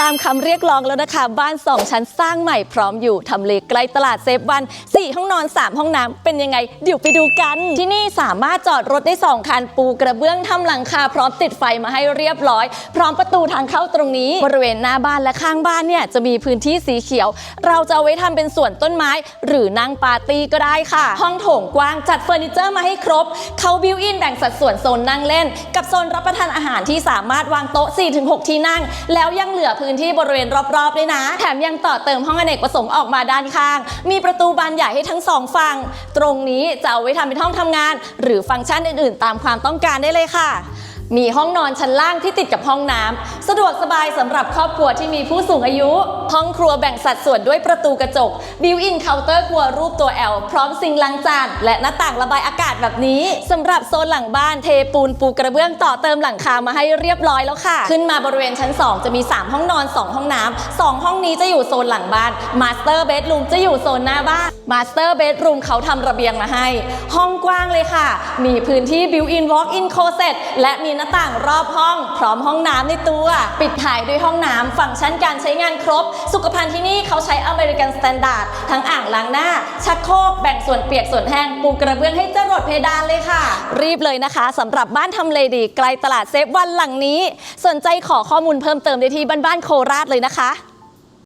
ตามคำเรียกร้องแล้วนะคะ บ้าน2ชั้นสร้างใหม่พร้อมอยู่ทำเลใกล้ตลาดเซฟวัน 4 ห้องนอน 3 ห้องน้ำเป็นยังไง เดี๋ยวไปดูกัน ที่นี่สามารถจอดรถได้ 2 คัน ปูกระเบื้องทำหลังคา พร้อมติดไฟมาให้เรียบร้อย พร้อมประตูทางเข้าตรงนี้ บริเวณหน้าบ้านและข้างบ้านเนี่ยจะมีพื้นที่สีเขียว เราจะเอาไว้ทำเป็นสวนต้นไม้ หรือนั่งปาร์ตี้ก็ได้ค่ะ ห้องโถงกว้างจัดเฟอร์นิเจอร์มาให้ครบเขาบิวอินแบ่งสัดส่วนโซนนั่งเล่น กับโซนรับประทานอาหารที่สามารถวางโต๊ะ 4-6 ที่นั่ง แล้วยังเหลือพื้นที่บริเวณรอบๆด้วยนะ แถมยังต่อเติมห้องอเนกประสงค์ออกมาด้านข้าง มีประตูบานใหญ่ให้ทั้งสองฝั่ง ตรงนี้จะเอาไว้ทำเป็นห้องทำงาน หรือฟังก์ชันอื่นๆ ตามความต้องการได้เลยค่ะ มีห้องนอนชั้นล่างที่ติดกับห้องน้ำสะดวกสบายสำหรับครอบครัวที่มีผู้สูงอายุ ห้องครัวแบ่งสัดส่วนด้วยประตูกระจกบิวอินเคาน์เตอร์ครัวรูปตัว L พร้อมซิงล้างจานและหน้าต่างระบายอากาศแบบนี้สำหรับโซนหลังบ้านเทปูนปูกระเบื้องต่อเติมหลังคามาให้เรียบร้อยแล้วค่ะ ขึ้นมาบริเวณชั้น 2 จะมี 3 ห้องนอน 2 ห้องน้ำสองห้องนี้จะอยู่โซนหลังบ้านมาสเตอร์เบดรูมจะอยู่โซนหน้าบ้านมาสเตอร์เบดรูมเขาทำระเบียงมาให้ ห้องกว้างเลยค่ะ มีพื้นที่บิวอินวอล์กอินโคเซตและมีหน้าต่างรอบห้อง พร้อมห้องน้ำในตัว ปิดท้ายด้วยห้องน้ำฟังก์ชันการใช้งานครบ สุขภัณฑ์ที่นี่เขาใช้อเมริกันสแตนดาร์ดทั้งอ่างล้างหน้า ชักโครกแบ่งส่วนเปียกส่วนแห้งปูกระเบื้องให้จรดเพดานเลยค่ะ รีบเลยนะคะสำหรับบ้านทำเลดีไกลตลาดเซฟวันหลังนี้ สนใจขอข้อมูลเพิ่มเติมได้ที่บ้านๆโคราชเลยนะคะ